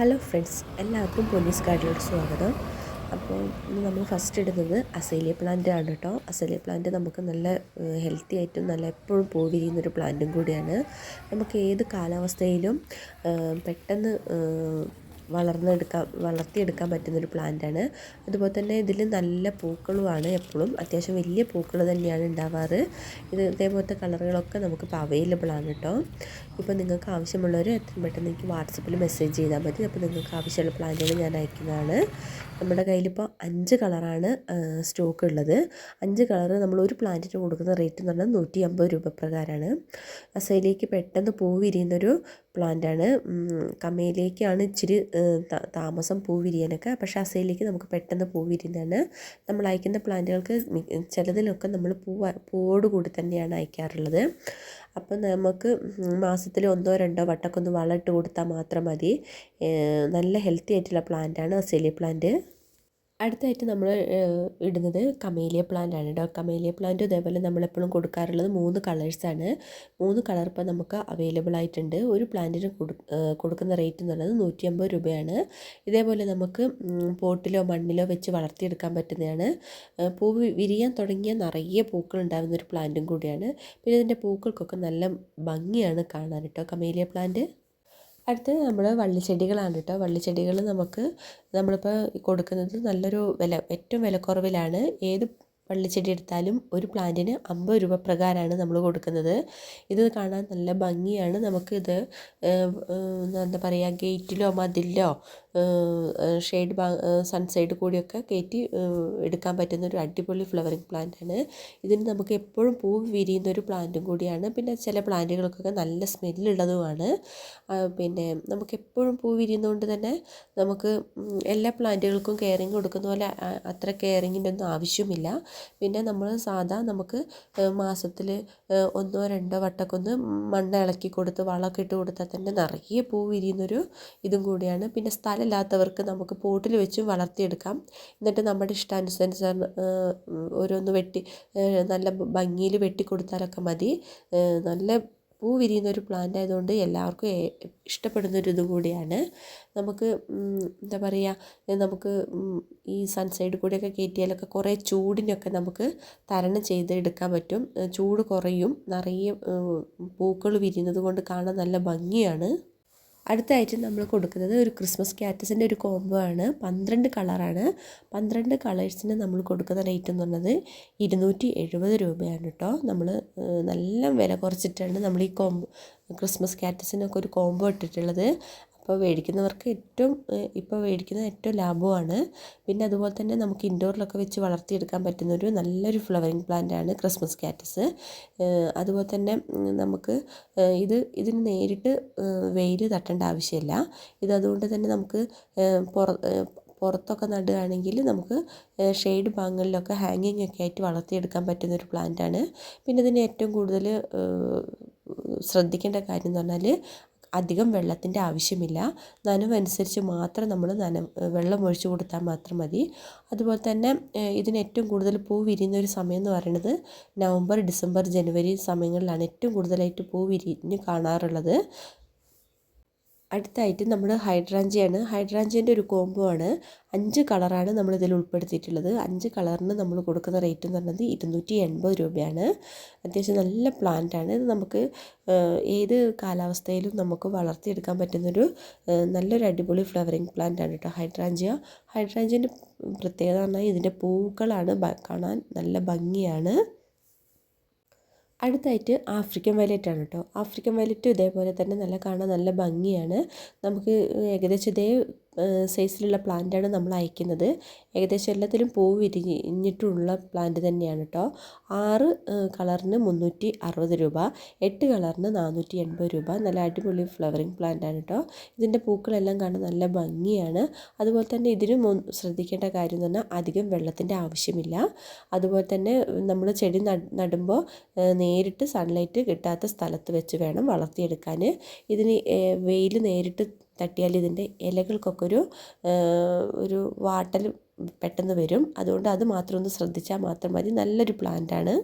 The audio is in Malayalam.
ഹലോ ഫ്രണ്ട്സ് എല്ലാവർക്കും പോലീസ് കാർഡിലോട്ട് സ്വാഗതം. അപ്പോൾ ഇന്ന് നമ്മൾ ഫസ്റ്റ് ഇടുന്നത് അസേലിയ പ്ലാന്റ് ആണ് കേട്ടോ. അസേലിയ പ്ലാന്റ് നമുക്ക് നല്ല ഹെൽത്തി ആയിട്ടും നല്ല എപ്പോഴും പൂ വിരിയുന്നൊരു പ്ലാന്റും കൂടിയാണ്. നമുക്ക് ഏത് കാലാവസ്ഥയിലും പെട്ടെന്ന് വളർന്നെടുക്കാൻ വളർത്തിയെടുക്കാൻ പറ്റുന്നൊരു പ്ലാന്റാണ്. അതുപോലെ തന്നെ ഇതിൽ നല്ല പൂക്കളുമാണ് എപ്പോഴും അത്യാവശ്യം വലിയ പൂക്കൾ തന്നെയാണ് ഉണ്ടാവാറ് ഇത് ഇതേപോലത്തെ കളറുകളൊക്കെ നമുക്കിപ്പോൾ അവൈലബിൾ ആണ് കേട്ടോ ഇപ്പോൾ നിങ്ങൾക്ക് ആവശ്യമുള്ളവർ എത്രയും പെട്ടെന്ന് എനിക്ക് വാട്സപ്പിൽ മെസ്സേജ് ചെയ്താൽ മതി. അപ്പോൾ നിങ്ങൾക്ക് ആവശ്യമുള്ള പ്ലാന്റുകൾ ഞാൻ അയക്കുന്നതാണ്. നമ്മുടെ കയ്യിലിപ്പോൾ അഞ്ച് കളറാണ് സ്റ്റോക്ക് ഉള്ളത്. അഞ്ച് കളർ നമ്മൾ ഒരു പ്ലാന്റിന് കൊടുക്കുന്ന റേറ്റ് എന്ന് പറഞ്ഞാൽ നൂറ്റി അമ്പത് രൂപ പ്രകാരമാണ് അസയിലേക്ക് പെട്ടെന്ന് പൂ വിരിയുന്നൊരു പ്ലാന്റാണ് കമയിലേക്കാണ് ഇച്ചിരി താമസം പൂ വിരിയാനൊക്കെ. പക്ഷേ അസയിലേക്ക് നമുക്ക് പെട്ടെന്ന് പൂ വിരിയുന്നതാണ്. നമ്മൾ അയക്കുന്ന പ്ലാന്റുകൾക്ക് ചിലതിലൊക്കെ നമ്മൾ പൂ പൂവോട് കൂടി തന്നെയാണ് അയക്കാറുള്ളത്. അപ്പം നമുക്ക് മാസത്തിൽ ഒന്നോ രണ്ടോ വട്ടമൊക്കെ ഒന്ന് വളമിട്ട് കൊടുത്താൽ മാത്രം മതി. നല്ല ഹെൽത്തി ആയിട്ടുള്ള പ്ലാന്റാണ് അസേലിയ പ്ലാന്റ്. അടുത്തായിട്ട് നമ്മൾ ഇടുന്നത് കമേലിയ പ്ലാന്റ് ആണ് കേട്ടോ കമേലിയ പ്ലാന്റ് ഇതേപോലെ നമ്മളെപ്പോഴും കൊടുക്കാറുള്ളത് മൂന്ന് കളേഴ്സാണ് മൂന്ന് കളർ ഇപ്പോൾ നമുക്ക് അവൈലബിൾ ആയിട്ടുണ്ട്. ഒരു പ്ലാന്റിന് കൊടുക്കുന്ന റേറ്റ് എന്ന് പറയുന്നത് നൂറ്റി അമ്പത് രൂപയാണ്. ഇതേപോലെ നമുക്ക് പോട്ടിലോ മണ്ണിലോ വെച്ച് വളർത്തിയെടുക്കാൻ പറ്റുന്നതാണ്. പൂ വിരിയാൻ തുടങ്ങിയ നിറയെ പൂക്കൾ ഉണ്ടാകുന്ന ഒരു പ്ലാന്റും കൂടിയാണ്. പിന്നെ ഇതിന്റെ പൂക്കൾക്കൊക്കെ നല്ല ഭംഗിയാണ് കാണാൻ കേട്ടോ കമേലിയ പ്ലാന്റ് അടുത്തത് നമ്മൾ വള്ളിച്ചെടികളാണ് കേട്ടോ. വള്ളിച്ചെടികൾ നമുക്ക് നമ്മളിപ്പോൾ കൊടുക്കുന്നത് നല്ലൊരു വില ഏറ്റവും വിലക്കുറവിലാണ്. ഏത് വള്ളിച്ചെടി എടുത്താലും ഒരു പ്ലാന്റിന് അമ്പത് രൂപ പ്രകാരമാണ് നമ്മൾ കൊടുക്കുന്നത്. ഇത് കാണാൻ നല്ല ഭംഗിയാണ്. നമുക്കിത് എന്താ പറയുക ഗേറ്റിലോ മതിലിലോ ഷെയ്ഡ് സൺസൈഡ് കൂടിയൊക്കെ കയറ്റി എടുക്കാൻ പറ്റുന്ന ഒരു അടിപൊളി ഫ്ലവറിങ് പ്ലാന്റ് ആണ്. ഇതിന് നമുക്ക് എപ്പോഴും പൂ വിരിയുന്ന ഒരു പ്ലാന്റും കൂടിയാണ്. പിന്നെ ചില പ്ലാന്റുകൾക്കൊക്കെ നല്ല സ്മെല്ലുള്ളതുമാണ് പിന്നെ നമുക്ക് എപ്പോഴും പൂ വിരിയുന്നതുകൊണ്ട് തന്നെ നമുക്ക് എല്ലാ പ്ലാന്റുകൾക്കും കെയറിങ് കൊടുക്കുന്ന പോലെ അത്ര കെയറിങ്ങിന്റെ ഒന്നും ആവശ്യമില്ല. പിന്നെ നമ്മൾ സാധാ നമുക്ക് മാസത്തിൽ ഒന്നോ രണ്ടോ വട്ടമൊക്കെ ഒന്ന് മണ്ണ് ഇളക്കി കൊടുത്ത് വളമൊക്കെ ഇട്ട് കൊടുത്താൽ തന്നെ നിറയെ പൂ വിരിയുന്നൊരു ഇതും കൂടിയാണ്. പിന്നെ സ്ഥലമില്ലാത്തവർക്ക് നമുക്ക് പോട്ടിൽ വെച്ചും വളർത്തിയെടുക്കാം. എന്നിട്ട് നമ്മുടെ ഇഷ്ടാനുസരിച്ച് ഓരോന്ന് വെട്ടി നല്ല ഭംഗിയിൽ വെട്ടി കൊടുത്താലൊക്കെ മതി നല്ല പൂ വിരിയുന്ന ഒരു പ്ലാന്റ് ആയതുകൊണ്ട് എല്ലാവർക്കും ഏ- ഇഷ്ടപ്പെടുന്ന ഒരു ഇത് കൂടിയാണ്. നമുക്ക് എന്താ പറയുക നമുക്ക് ഈ സൺസൈഡ് കൂടെയൊക്കെ കയറ്റിയാലൊക്കെ കുറേ ചൂടിനൊക്കെ നമുക്ക് തരണം ചെയ്ത് എടുക്കാൻ പറ്റും. ചൂട് കുറയും. നിറയെ പൂക്കൾ വിരിയുന്നത് കൊണ്ട് കാണാൻ നല്ല ഭംഗിയാണ്. അടുത്തായിട്ട് നമ്മൾ കൊടുക്കുന്നത് ഒരു ക്രിസ്മസ് ക്യാറ്റസിന്റെ ഒരു കോംബോ ആണ്. പന്ത്രണ്ട് കളറാണ് പന്ത്രണ്ട് കളേഴ്സിന് നമ്മൾ കൊടുക്കുന്ന റേറ്റ് എന്ന് പറഞ്ഞത് ഇരുന്നൂറ്റി എഴുപത് രൂപയാണ് കേട്ടോ നമ്മൾ നല്ല വില കുറച്ചിട്ടാണ് നമ്മൾ ഈ കോംബോ ക്രിസ്മസ് ക്യാറ്റസിനൊക്കെ ഒരു കോംബോ ഇട്ടിട്ടുള്ളത്. അപ്പോൾ മേടിക്കുന്നവർക്ക് ഏറ്റവും ഇപ്പോൾ മേടിക്കുന്നത് ഏറ്റവും ലാഭമാണ്. പിന്നെ അതുപോലെ തന്നെ നമുക്ക് ഇൻഡോറിലൊക്കെ വെച്ച് വളർത്തിയെടുക്കാൻ പറ്റുന്ന ഒരു നല്ലൊരു ഫ്ലവറിങ് പ്ലാന്റ് ആണ് ക്രിസ്മസ് കാറ്റസ്. അതുപോലെ തന്നെ നമുക്ക് ഇത് ഇതിന് നേരിട്ട് വെയിൽ തട്ടേണ്ട ആവശ്യമില്ല. ഇത് അതുകൊണ്ട് തന്നെ നമുക്ക് പുറ പുറത്തൊക്കെ നടുകയാണെങ്കിൽ നമുക്ക് ഷെയ്ഡ് ഭാഗങ്ങളിലൊക്കെ ഹാങ്ങിങ് ഒക്കെ ആയിട്ട് വളർത്തിയെടുക്കാൻ പറ്റുന്ന ഒരു പ്ലാന്റ് ആണ്. പിന്നെ ഇതിന് ഏറ്റവും കൂടുതൽ ശ്രദ്ധിക്കേണ്ട കാര്യം എന്ന് പറഞ്ഞാൽ അധികം വെള്ളത്തിന്റെ ആവശ്യമില്ല. നനവനുസരിച്ച് മാത്രം നമ്മൾ നന വെള്ളം ഒഴിച്ചു കൊടുത്താൽ മാത്രം മതി. അതുപോലെ തന്നെ ഇതിന് ഏറ്റവും കൂടുതൽ പൂ വിരിയുന്ന ഒരു സമയം എന്ന് പറയുന്നത് നവംബർ ഡിസംബർ ജനുവരി സമയങ്ങളിലാണ് ഏറ്റവും കൂടുതലായിട്ട് പൂ വിരിഞ്ഞ് കാണാറുള്ളത്. അടുത്തായിട്ട് നമ്മൾ ഹൈഡ്രാഞ്ചിയാണ്. ഹൈഡ്രാഞ്ചിന്റെ ഒരു കോംബോ ആണ്. അഞ്ച് കളറാണ് നമ്മൾ ഇതിൽ ഉൾപ്പെടുത്തിയിട്ടുള്ളത്. അഞ്ച് കളറിന് നമ്മൾ കൊടുക്കുന്ന റേറ്റ് എന്ന് പറയുന്നത് ഇരുന്നൂറ്റി എൺപത് രൂപയാണ്. അത്യാവശ്യം നല്ല പ്ലാന്റ് ആണ്. ഇത് നമുക്ക് ഏത് കാലാവസ്ഥയിലും നമുക്ക് വളർത്തിയെടുക്കാൻ പറ്റുന്നൊരു നല്ലൊരു അടിപൊളി ഫ്ലവറിങ് പ്ലാന്റ് ആണ് കേട്ടോ ഹൈഡ്രാഞ്ചിയ. ഹൈഡ്രാഞ്ചിന്റെ പ്രത്യേകത എന്ന് പറഞ്ഞാൽ ഇതിന്റെ പൂക്കളാണ് കാണാൻ നല്ല ഭംഗിയാണ്. അടുത്തായിട്ട് ആഫ്രിക്കൻ വയലറ്റ് ആണ് കേട്ടോ. ആഫ്രിക്കൻ വയലറ്റും ഇതേപോലെ തന്നെ നല്ല കാണാൻ നല്ല ഭംഗിയാണ്. നമുക്ക് ഏകദേശം ഇതേ സൈസിലുള്ള പ്ലാന്റാണ് നമ്മൾ അയക്കുന്നത് ഏകദേശം എല്ലാത്തിലും പൂ വിരിഞ്ഞിട്ടുള്ള പ്ലാന്റ് തന്നെയാണ് കേട്ടോ ആറ് കളറിന് മുന്നൂറ്റി അറുപത് രൂപ എട്ട് കളറിന് നാനൂറ്റി എൺപത് രൂപ. നല്ല അടിപൊളി ഫ്ലവറിങ് പ്ലാന്റ് ആണ് കേട്ടോ ഇതിന്റെ പൂക്കളെല്ലാം കാണാൻ നല്ല ഭംഗിയാണ്. അതുപോലെ തന്നെ ഇതിനും ശ്രദ്ധിക്കേണ്ട കാര്യം എന്ന് പറഞ്ഞാൽ അധികം വെള്ളത്തിന്റെ ആവശ്യമില്ല. അതുപോലെ തന്നെ നമ്മൾ ചെടി നടുമ്പോൾ നേരിട്ട് സൺലൈറ്റ് കിട്ടാത്ത സ്ഥലത്ത് വെച്ച് വേണം വളർത്തിയെടുക്കാൻ ഇതിന് വെയിൽ നേരിട്ട് തട്ടിയാൽ ഇതിന്റെ ഇലകൾക്കൊക്കെ ഒരു ഒരു വാട്ടൽ പെട്ടെന്ന് വരും. അതുകൊണ്ട് അത് മാത്രം ഒന്ന് ശ്രദ്ധിച്ചാൽ മാത്രം മതി. നല്ലൊരു പ്ലാന്റ് ആണ്